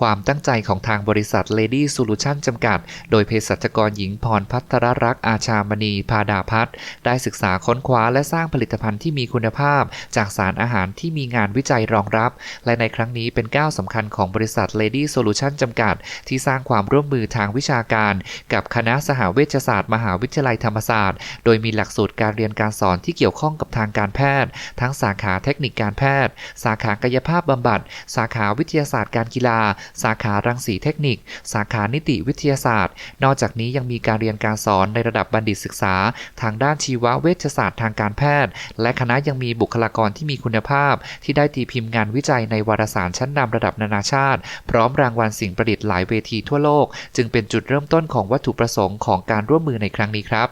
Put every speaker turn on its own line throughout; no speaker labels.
ความตั้งใจของทางบริษัท Lady Solution จำกัด โดยเภสัชกรหญิงพรพัทรรักษ์อาชามณีพาดาพัฒน์ได้ศึกษาค้นคว้าและสร้างผลิตภัณฑ์ที่มีคุณภาพ จากสารอาหารที่มีงานวิจัยรองรับ และในครั้งนี้เป็นก้าวสำคัญของบริษัท Lady Solution จำกัด ที่สร้างความร่วมมือทางวิชาการ กับคณะสหเวชศาสตร์ มหาวิทยาลัยธรรมศาสตร์ โดยมีหลักสูตรการเรียนการสอนที่เกี่ยวข้องกับทางการแพทย์ ทั้งสาขาเทคนิคการแพทย์ สาขากายภาพบำบัด สาขาวิทยาศาสตร์การกีฬาสาขารังสีเทคนิค สาขานิติวิทยาศาสตร์ นอกจากนี้ยังมีการเรียนการสอนในระดับบัณฑิตศึกษา ทางด้านชีวเวชศาสตร์ทางการแพทย์ และคณะยังมีบุคลากรที่มีคุณภาพ ที่ได้ตีพิมพ์งานวิจัยในวารสารชั้นนำระดับนานาชาติ พร้อมรางวัลสิ่งประดิษฐ์หลายเวทีทั่วโลก จึงเป็นจุดเริ่มต้นของวัตถุประสงค์ของการร่วมมือในครั้งนี้ครับ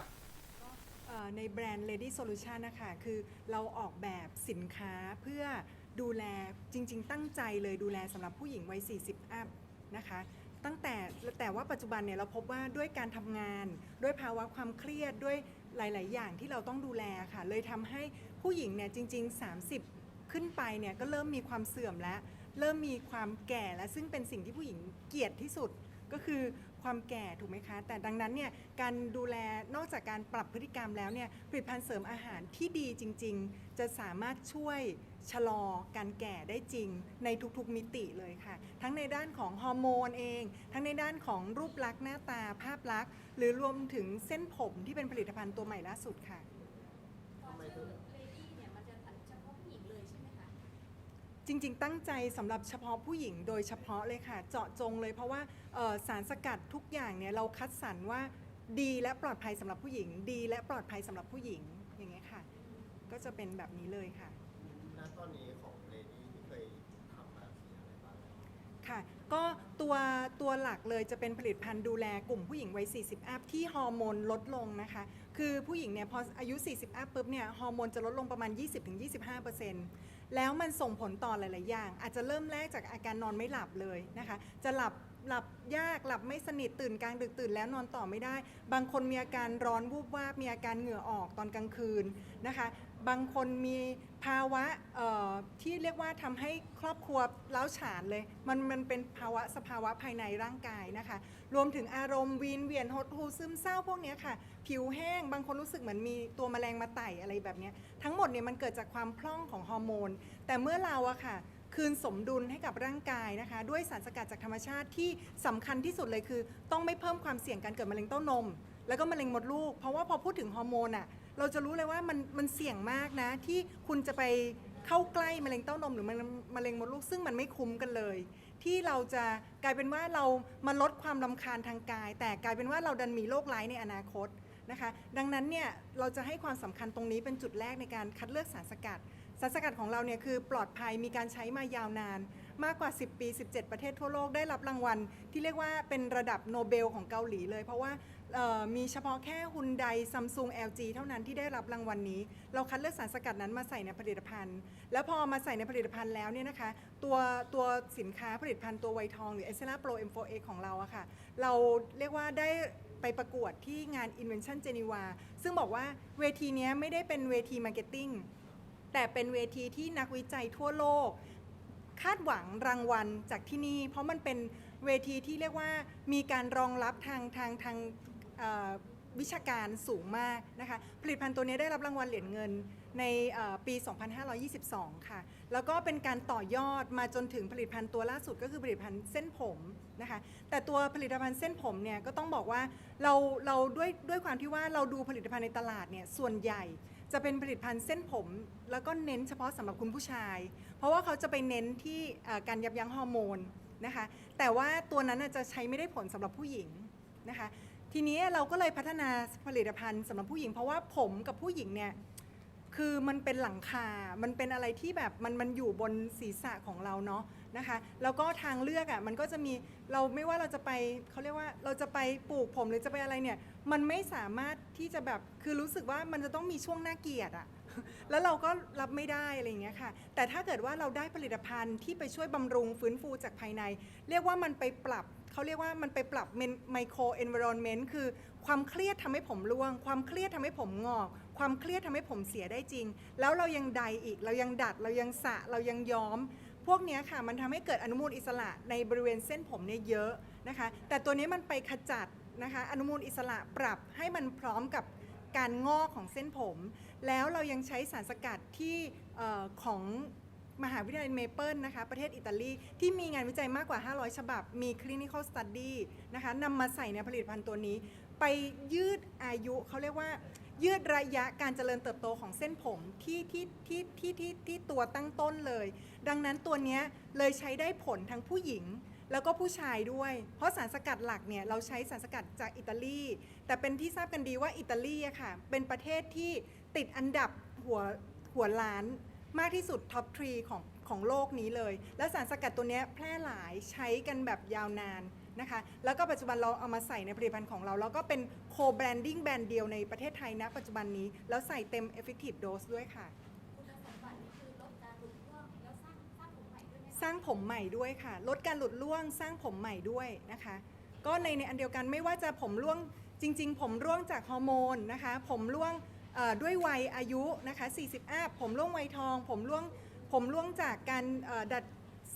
ในแบรนด์ Lady Solution นะคะคือเราออกแบบสินค้าเพื่อ ดูแลจริง ๆ ตั้งใจเลยดูแลสำหรับผู้หญิงวัย 40 อัพนะคะตั้งแต่แต่ว่าปัจจุบันเนี่ยเราพบว่าด้วยการทำงาน ด้วยภาวะความเครียดด้วยหลาย ๆ อย่างที่เราต้องดูแลค่ะ เลยทำให้ผู้หญิงเนี่ยจริง ๆ 30 ขึ้นไปเนี่ยก็เริ่มมีความเสื่อมแล้วเริ่มมีความแก่แล้วซึ่งเป็นสิ่งที่ผู้หญิงเกลียดที่สุดก็คือความแก่ถูกไหมคะ แต่ดังนั้นเนี่ยการดูแลนอกจากการปรับพฤติกรรมแล้วเนี่ยผลิตภัณฑ์เสริมอาหารที่ดีจริง ๆ จะสามารถช่วย ชะลอการแก่ได้จริงในทุกๆมิติเลยค่ะ ทั้งในด้านของฮอร์โมนเอง ทั้งในด้านของรูปลักษณ์หน้าตาภาพลักษณ์ หรือรวมถึงเส้นผมที่เป็นผลิตภัณฑ์ตัวใหม่ล่าสุดค่ะ
พอชื่อเลดี้เนี่ยมันจะเฉพาะผู้หญิงเลยใช่ไหมคะ
จริงๆ ตั้งใจสำหรับเฉพาะผู้หญิงโดยเฉพาะเลยค่ะ เจาะจงเลยเพราะว่าเอ่อสารสกัดทุกอย่างเนี่ยเราคัดสรรว่าดีและปลอดภัยสำหรับผู้หญิง ดีและปลอดภัยสำหรับผู้หญิงอย่างเงี้ยค่ะ ก็จะเป็นแบบนี้เลยค่ะ
ณตอนนี้ของเลดี้ที่เคยทำมามีอะไรบ้าง
ค่ะ ก็ตัวตัวหลักเลยจะเป็นผลิตภัณฑ์ดูแลกลุ่มผู้หญิงวัย 40 อัพที่ฮอร์โมนลดลงนะคะ คือผู้หญิงเนี่ยพออายุ 40 อัพปุ๊บเนี่ยฮอร์โมนจะลดลงประมาณ 20-25%แล้วมันส่งผลต่อหลาย ๆ อย่าง อาจจะเริ่มแรกจากอาการนอนไม่หลับเลยนะคะ จะหลับหลับยากหลับไม่สนิทตื่นกลางดึกตื่นแล้วนอนต่อไม่ได้ บางคนมีอาการร้อนวูบวาบมีอาการเหงื่อออกตอนกลางคืนนะคะ บางคนมีภาวะที่เรียกว่าทำให้ครอบครัวเล้าฉานเลย มันมันเป็นภาวะสภาวะภายในร่างกายนะคะ รวมถึงอารมณ์วีนเวียนหดหูซึมเศร้าพวกนี้ค่ะ ผิวแห้ง บางคนรู้สึกเหมือนมีตัวแมลงมาไต่อะไรแบบนี้ ทั้งหมดเนี่ยมันเกิดจากความพร่องของฮอร์โมน แต่เมื่อเราอะค่ะคืนสมดุลให้กับร่างกายนะคะ ด้วยสารสกัดจากธรรมชาติที่สำคัญที่สุดเลยคือ ต้องไม่เพิ่มความเสี่ยงการเกิดมะเร็งเต้านม แล้วก็มะเร็งมดลูก เพราะว่าพอพูดถึงฮอร์โมนอะ เราจะรู้เลยว่ามันมันเสี่ยงมากนะ ที่คุณจะไปเข้าใกล้มะเร็งเต้านมหรือมะเร็งมะเร็งมดลูกซึ่งมันไม่คุ้มกันเลย ที่เราจะกลายเป็นว่าเรามาลดความลำคาญทางกาย แต่กลายเป็นว่าเราดันมีโรคร้ายในอนาคตนะคะดังนั้นเนี่ยเราจะให้ความสำคัญตรงนี้เป็นจุดแรกในการคัดเลือกสารสกัด สารสกัดของเราเนี่ยคือปลอดภัยมีการใช้มายาวนาน มากกว่า 10 ปี 17 ประเทศทั่วโลกได้รับรางวัล ที่เรียกว่าเป็นระดับโนเบลของเกาหลีเลย เพราะว่า เอ่อมีเฉพาะแค่ฮุนไดซัมซุง LG เท่านั้นที่ได้รับรางวัลนี้ เราคัดเลือกสารสกัดนั้นมาใส่ในผลิตภัณฑ์ แล้วพอมาใส่ในผลิตภัณฑ์แล้วเนี่ยนะคะตัวตัวสินค้าผลิตภัณฑ์ตัวไวทองหรือเอสเซ a Pro M4A ของเราอะค่ะ เราเรียกว่าได้ไปประกวดที่งาน Invention Geneva ซึ่งบอกว่าเวทีนี้ไม่ได้เป็นเวทีมาร์เก็ตติ้งแต่เป็นเวทีที่นักวิจัยทั่วโลก คาดหวังรางวัลจากที่นี่ เพราะมันเป็นเวทีที่เรียกว่ามีการรองรับทางทางทาง วิชาการสูงมากนะคะ ผลิตภัณฑ์ตัวนี้ได้รับรางวัลเหรียญเงินในเอ่อปี 2522 ค่ะ แล้วก็เป็นการต่อยอดมาจนถึงผลิตภัณฑ์ตัวล่าสุดก็คือผลิตภัณฑ์เส้นผมนะคะ แต่ตัวผลิตภัณฑ์เส้นผมเนี่ยก็ต้องบอกว่าเราเราด้วยด้วยความที่ว่าเราดูผลิตภัณฑ์ในตลาดเนี่ยส่วนใหญ่จะเป็นผลิตภัณฑ์เส้นผม แล้วก็เน้นเฉพาะสำหรับคุณผู้ชาย เพราะว่าเขาจะไปเน้นที่การยับยั้งฮอร์โมนนะคะ แต่ว่าตัวนั้นจะใช้ไม่ได้ผลสำหรับผู้หญิงนะคะ ทีนี้เราก็เลยพัฒนาผลิตภัณฑ์สำหรับผู้หญิง เพราะว่าผมกับผู้หญิงเนี่ยคือมันเป็นหลังคา มันเป็นอะไรที่แบบมันมันอยู่บนศีรษะของเราเนาะนะคะ แล้วก็ทางเลือกอะ่ะมันก็จะมีเราไม่ว่าเราจะไปเขาเรียกว่าเราจะไปปลูกผมหรือจะไปอะไรเนี่ย มันไม่สามารถที่จะแบบคือรู้สึกว่ามันจะต้องมีช่วงหน้าเกลียดอะแล้วเราก็รับไม่ได้อะไรอย่างเงี้ยค่ะ แต่ถ้าเกิดว่าเราได้ผลิตภัณฑ์ที่ไปช่วยบำรุงฟื้นฟูจากภายใน เรียกว่ามันไปปรับ เขาเรียกว่ามันไปปรับไมโครเอนเวอร์เมนต์คือความเครียดทำให้ผมร่วง ความเครียดทำให้ผมงอก ความเครียดทำให้ผมเสียได้จริง แล้วเรายังใดอีก เรายังดัด เรายังสะ เรายังย้อม พวกนี้ค่ะมันทำให้เกิดอนุมูลอิสระในบริเวณเส้นผมเนี่ยเยอะนะคะ แต่ตัวนี้มันไปขจัดนะคะอนุมูลอิสระปรับให้มันพร้อมกับการงอกของเส้นผม แล้วเรายังใช้สารสกัดที่ออของ มหาวิทยาลัยเมเปิลนะคะ ประเทศอิตาลี ที่มีงานวิจัยมากกว่า 500 ฉบับ มี clinical study นะคะนำมาใส่ในผลิตภัณฑ์ตัวนี้ ไปยืดอายุเขาเรียกว่ายืดระยะการเจริญเติบโตของเส้นผมที่ที่ที่ที่ที่ที่ตัวตั้งต้นเลย ดังนั้นตัวนี้เลยใช้ได้ผลทั้งผู้หญิงแล้วก็ผู้ชายด้วย เพราะสารสกัดหลักเนี่ยเราใช้สารสกัดจากอิตาลี แต่เป็นที่ทราบกันดีว่าอิตาลีอะค่ะ เป็นประเทศที่ติดอันดับหัวหัวล้าน มากที่สุดท็อปทรีของของโลกนี้เลย แล้วสารสกัดตัวนี้แพร่หลายใช้กันแบบยาวนานนะคะ แล้วก็ปัจจุบันเราเอามาใส่ในผลิตภัณฑ์ของเรา แล้วก็เป็นโคแบรนดิ้งแบรนด์เดียวในประเทศไทยณปัจจุบันนี้ แล้วใส่เต็ม effective dose ด้วยค่ะ
คุณสมบัตินี่คือลดการหลุดร่วงแล้วสร้างสร้างผมใหม่ด้วยไหมคะ
สร้างผมใหม่ด้วยค่ะ ลดการหลุดร่วงสร้างผมใหม่ด้วยนะคะ ก็ในในอันเดียวกันไม่ว่าจะผมร่วงจริง ๆ ผมร่วงจากฮอร์โมนนะคะ ผมร่วง ด้วยวัยอายุนะคะ 40อัพผมร่วงวัยทอง ผมร่วงผมร่วงจากการดัด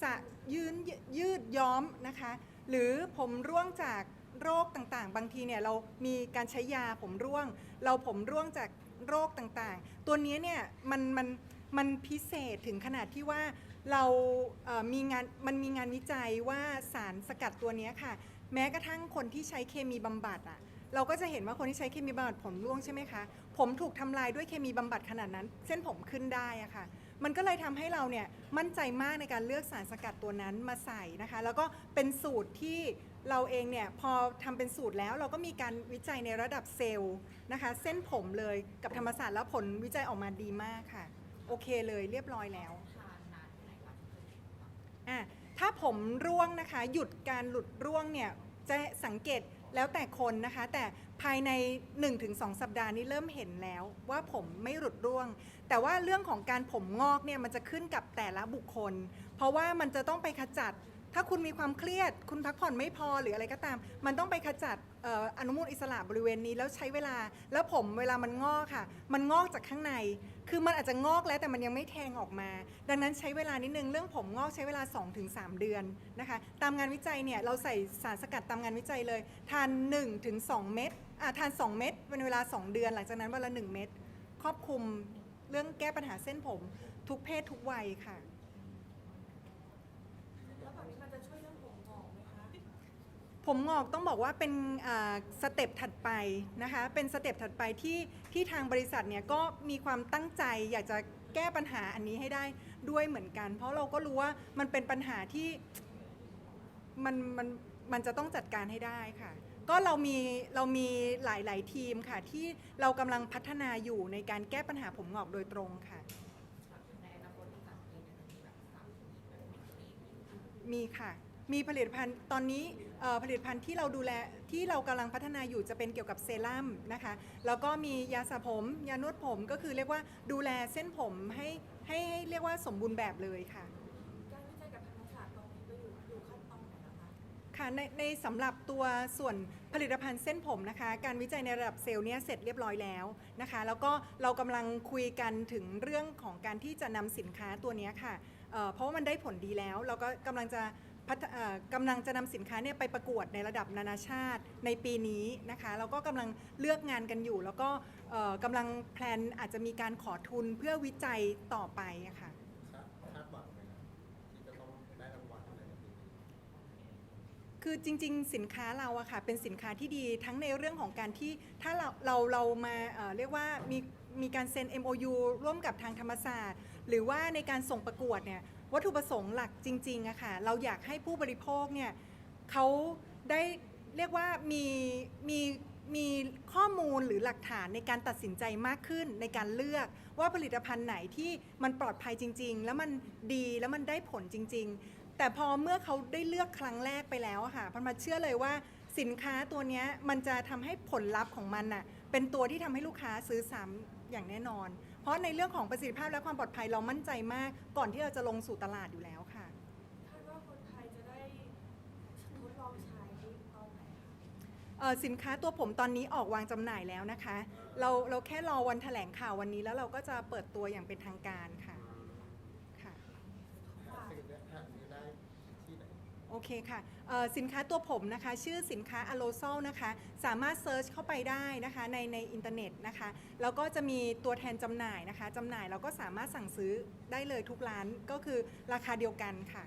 สะยืนยืดย้อมนะคะ หรือผมร่วงจากโรคต่างๆ บางทีเนี่ยเรามีการใช้ยาผมร่วง เราผมร่วงจากโรคต่างๆ ตัวนี้เนี่ยมันมันมันพิเศษถึงขนาดที่ว่าเรามีงานมันมีงานวิจัยว่าสารสกัดตัวนี้ค่ะ แม้กระทั่งคนที่ใช้เคมีบำบัดอะ เราก็จะเห็นว่าคนที่ใช้เคมีบำบัดผมร่วงใช่ไหมคะ ผมถูกทำลายด้วยเคมีบำบัดขนาดนั้น เส้นผมขึ้นได้อะค่ะ มันก็เลยทำให้เราเนี่ยมั่นใจมากในการเลือกสารสกัดตัวนั้นมาใส่นะคะ แล้วก็เป็นสูตรที่เราเองเนี่ยพอทำเป็นสูตรแล้วเราก็มีการวิจัยในระดับเซลล์นะคะ เส้นผมเลยกับธรรมศาสตร์แล้วผลวิจัยออกมาดีมากค่ะ โอเคเลยเรียบร้อยแล้วอะถ้าผมร่วงนะคะ หยุดการหลุดร่วงเนี่ยจะสังเกต แล้วแต่คนนะคะ แต่ภายใน 1-2 สัปดาห์นี้เริ่มเห็นแล้วว่าผมไม่หลุดร่วง แต่ว่าเรื่องของการผมงอกเนี่ยมันจะขึ้นกับแต่ละบุคคล เพราะว่ามันจะต้องไปขจัด ถ้าคุณมีความเครียด คุณพักผ่อนไม่พอหรืออะไรก็ตาม มันต้องไปขจัดอออนุมูลอิสระบริเวณนี้แล้วใช้เวลา แล้วผมเวลามันงอกค่ะ มันงอกจากข้างใน คือมันอาจจะงอกแล้วแต่มันยังไม่แทงออกมา ดังนั้นใช้เวลานิดนึงเรื่องผมงอกใช้เวลา 2-3 เดือนนะคะ ตามงานวิจัยเนี่ยเราใส่สารสกัดตามงานวิจัยเลย ทาน 1-2 เม็ดอ่าทาน 2 เม็ดเป็นเวลา 2 เดือน หลังจากนั้นวันละ 1 เม็ดครอบคลุมเรื่องแก้ปัญหาเส้นผม ทุกเพศทุกวัยค่ะ
แล้วแบบนี้มันจะช่วยเรื่องผมงอกไหมคะ
ผมงอกต้องบอกว่าเป็นอ่าสเต็ปถัดไปนะคะเป็นสเต็ปถัดไปที่ที่ทางบริษัทเนี่ยก็มีความตั้งใจอยากจะแก้ปัญหาอันนี้ให้ได้ด้วยเหมือนกัน เพราะเราก็รู้ว่ามันเป็นปัญหาที่มันมันมันจะต้องจัดการให้ได้ค่ะ ก็เรามีเรามีหลาย ๆ ทีมค่ะ ที่เรากำลังพัฒนาอยู่ในการแก้ปัญหาผมงอกโดยตรงค่ะ มีค่ะ มีผลิตภัณฑ์ตอนนี้เอ่อผลิตภัณฑ์ที่เราดูแลที่เรากำลังพัฒนาอยู่จะเป็นเกี่ยวกับเซรั่มนะคะ แล้วก็มียาสระผม ยานวดผมก็คือเรียกว่าดูแลเส้นผมให้ให้ให้เรียกว่าสมบูรณ์แบบเลยค่ะ
การวิจัยกับธรรมศาสตร์ตรงนี้ก็อยู่อยู่ขั้นตอนไหนแล้วคะ
ค่ะในในสำหรับตัวส่วนผลิตภัณฑ์เส้นผมนะคะ การวิจัยในระดับเซลล์เนี่ยเสร็จเรียบร้อยแล้วนะคะ แล้วก็เรากำลังคุยกันถึงเรื่องของการที่จะนำสินค้าตัวเนี้ยค่ะเอ่อเพราะว่ามันได้ผลดีแล้ว เราก็กำลังจะ พัฒเอ่อกำลังจะนำสินค้าเนี่ยไปประกวดในระดับนานาชาติในปีนี้นะคะแล้วก็กำลังเลือกงานกันอยู่ แล้วก็เอ่อกำลังแพลนอาจจะมีการขอทุนเพื่อวิจัยต่อไปอะค่ะ
คาดคาดหวังไหมครับที่จะต้องได้รางวัลอะไรแบบนี้
คือจริงๆ สินค้าเราอะค่ะเป็นสินค้าที่ดีทั้งในเรื่องของการที่ถ้าเราเราเรามาเอ่อเรียกว่ามีมีการเซ็น MOU ร่วมกับทางธรรมศาสตร์ หรือว่าในการส่งประกวดเนี่ย วัตถุประสงค์หลักจริงๆอะค่ะ เราอยากให้ผู้บริโภคเนี่ยเขาได้เรียกว่ามีมีมีข้อมูลหรือหลักฐานในการตัดสินใจมากขึ้นในการเลือกว่าผลิตภัณฑ์ไหนที่มันปลอดภัยจริง ๆ แล้วมันดีแล้วมันได้ผลจริง ๆ แต่พอเมื่อเขาได้เลือกครั้งแรกไปแล้วค่ะพันมาเชื่อเลยว่าสินค้าตัวนี้มันจะทำให้ผลลัพธ์ของมันน่ะเป็นตัวที่ทำให้ลูกค้าซื้อซ้ำอย่างแน่นอน เพราะในเรื่องของประสิทธิภาพและความปลอดภัยเรามั่นใจมาก ก่อนที่เราจะลงสู่ตลาดอยู่แล้วค่ะ
คาดว่าคนไทยจะได้ทดลองใช้ตอนไหนคะ
เอ่อสินค้าตัวผมตอนนี้ออกวางจำหน่ายแล้วนะคะ เราเราแค่รอวันแถลงข่าววันนี้แล้วเราก็จะเปิดตัวอย่างเป็นทางการ โอเคค่ะสินค้าตัวผมนะคะ ชื่อสินค้าอะโลโซลนะคะ สามารถเซิร์ชเข้าไปได้นะคะในในอินเทอร์เน็ตนะคะ แล้วก็จะมีตัวแทนจำหน่ายนะคะจำหน่ายเราก็สามารถสั่งซื้อได้เลยทุกร้านก็คือราคาเดียวกันค่ะ